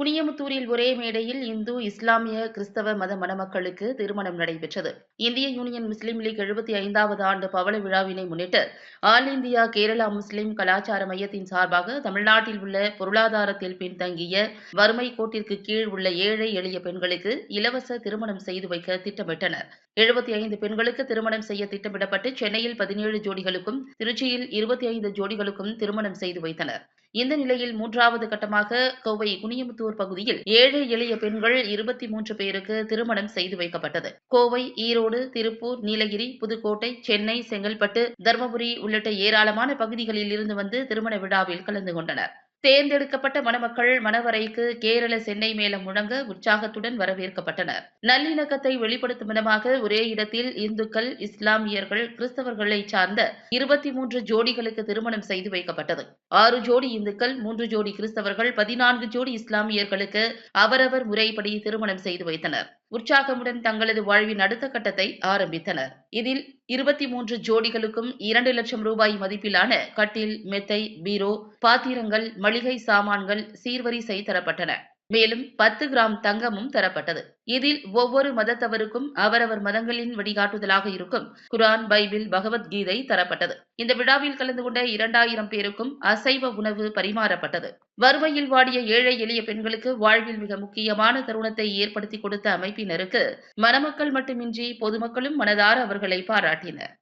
குனியமுத்தூரில் ஒரே மேடையில் இந்து இஸ்லாமிய கிறிஸ்தவ மத மணமக்களுக்கு திருமணம் நடைபெற்றது. இந்திய யூனியன் முஸ்லீம் லீக் எழுபத்தி ஐந்தாவது ஆண்டு பவள விழாவினை முன்னிட்டு ஆல் இந்தியா கேரளா முஸ்லிம் கலாச்சார மையத்தின் சார்பாக தமிழ்நாட்டில் உள்ள பொருளாதாரத்தில் பின்தங்கிய வறுமை கோட்டிற்கு கீழ் உள்ள ஏழை எளிய பெண்களுக்கு இலவச திருமணம் செய்து வைக்க திட்டமிட்டனர். எழுபத்தி ஐந்து பெண்களுக்கு திருமணம் செய்ய திட்டமிடப்பட்டு சென்னையில் பதினேழு ஜோடிகளுக்கும் திருச்சியில் இருபத்தி ஐந்து ஜோடிகளுக்கும் திருமணம் செய்து வைத்தனர். இந்த நிலையில் மூன்றாவது கட்டமாக கோவை குனியமுத்தூர் பகுதியில் ஏழை எளிய பெண்கள் இருபத்தி மூன்று பேருக்கு திருமணம் செய்து வைக்கப்பட்டது. கோவை ஈரோடு திருப்பூர் நீலகிரி புதுக்கோட்டை சென்னை செங்கல்பட்டு தருமபுரி உள்ளிட்ட ஏராளமான பகுதிகளில் இருந்து வந்து திருமண விழாவில் கலந்து கொண்டனர். தேர்ந்தெடுக்கப்பட்ட மணமக்கள் மணவரைக்கு கேரள சென்னை மேளம் முழங்க உற்சாகத்துடன் வரவேற்கப்பட்டனர். நல்லிணக்கத்தை வெளிப்படுத்தும் விதமாக ஒரே இடத்தில் இந்துக்கள் இஸ்லாமியர்கள் கிறிஸ்தவர்களை சார்ந்த இருபத்தி மூன்று ஜோடிகளுக்கு திருமணம் செய்து வைக்கப்பட்டது. ஆறு ஜோடி இந்துக்கள் மூன்று ஜோடி கிறிஸ்தவர்கள் பதினான்கு ஜோடி இஸ்லாமியர்களுக்கு அவரவர் முறைப்படி திருமணம் செய்து வைத்தனர். உற்சாகமுடன் தங்களது வாழ்வின் அடுத்த கட்டத்தை ஆரம்பித்தனர். இதில் இருபத்தி மூன்று ஜோடிகளுக்கும் இரண்டு லட்சம் ரூபாய் மதிப்பிலான கட்டில் மெத்தை பீரோ பாத்திரங்கள் மளிகை சாமான்கள் சீர்வரிசை தரப்பட்டன. மேலும் பத்து கிராம் தங்கமும் தரப்பட்டது. இதில் ஒவ்வொரு மதத்தவருக்கும் அவரவர் மதங்களின் வழிகாட்டுதலாக இருக்கும் குரான் பைபிள் பகவத்கீதை தரப்பட்டது. இந்த விழாவில் கலந்து கொண்ட இரண்டாயிரம் பேருக்கும் அசைவ உணவு பரிமாறப்பட்டது. வறுமையில் வாடிய ஏழை எளிய பெண்களுக்கு வாழ்வில் மிக முக்கியமான தருணத்தை ஏற்படுத்தி கொடுத்த அமைப்பினருக்கு மணமக்கள் மட்டுமின்றி பொதுமக்களும் மனதார அவர்களை பாராட்டினர்.